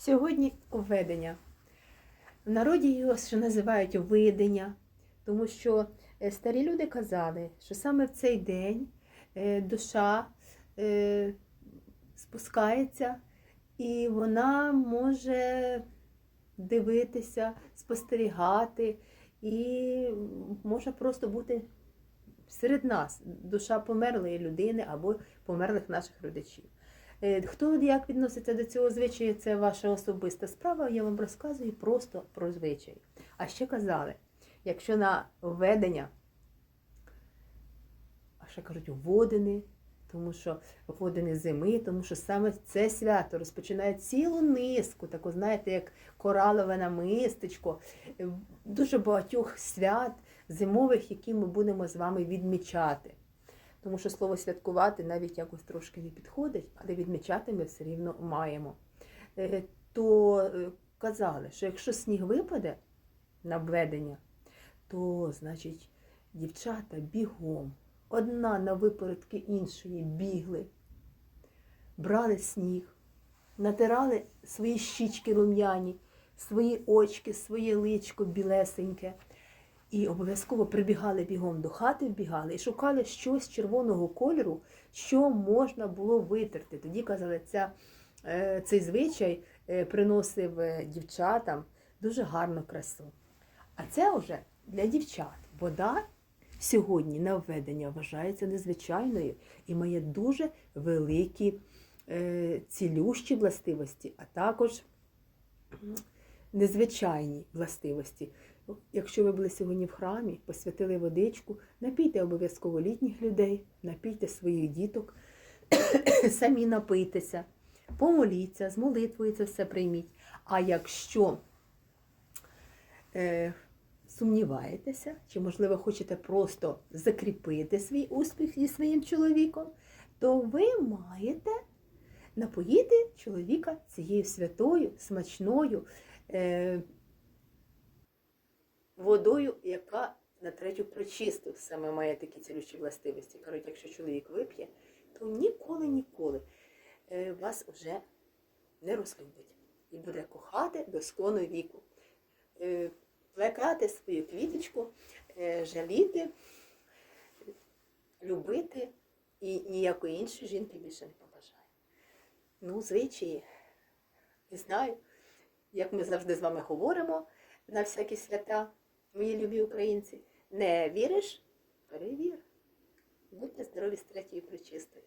Сьогодні введення. В народі його ще називають видення, тому що е, старі люди казали, що саме в цей день е, душа е, спускається і вона може дивитися, спостерігати і може просто бути серед нас, душа померлої людини або померлих наших родичів. Е, Хто як відноситься до цього звичаю, це ваша особиста справа. Я вам розказую просто про звичай. А ще казали, якщо на введення, а ще кажуть, водини, тому що водини зими, тому що саме це свято розпочинає цілу низку, таку, знаєте, як коралове намистечко, е, дуже багатьох свят зимових, які ми будемо з вами відмічати. Тому що слово святкувати навіть якось трошки не підходить, але відмічати ми все рівно маємо. Е, То е, казали, що якщо сніг випаде на обведення, то значить дівчата бігом, одна на випередки іншої бігли, брали сніг, натирали свої щічки рум'яні, свої очки, своє личко білесеньке. І обов'язково прибігали бігом до хати, вбігали і шукали щось червоного кольору, що можна було витерти. Тоді казали, ця, е, цей звичай е, приносив е, дівчатам дуже гарну красу. А це вже для дівчат. Вода сьогодні на введення вважається незвичайною і має дуже великі цілющі властивості, а також незвичайні властивості. Якщо ви були сьогодні в храмі, посвятили водичку, напійте обов'язково літніх людей, напійте своїх діток, самі напийтеся, помоліться, з молитвою це все прийміть. А якщо е, сумніваєтеся, чи, можливо, хочете просто закріпити свій успіх зі своїм чоловіком, то ви маєте напоїти чоловіка цією святою, смачною. Е, водою, яка на третю причисту саме має такі цілющі властивості. Кажуть, якщо чоловік вип'є, то ніколи, ніколи е, вас вже не розлюбить і буде кохати до склону віку. Е, Плекати свою квіточку, е, жаліти, любити і ніякої іншої жінки більше не побажає. Ну, звичаї, не знаю, як ми завжди з вами говоримо на всякі свята, мої любі українці. Не віриш? Перевір. Будьте здорові з третьої причистою.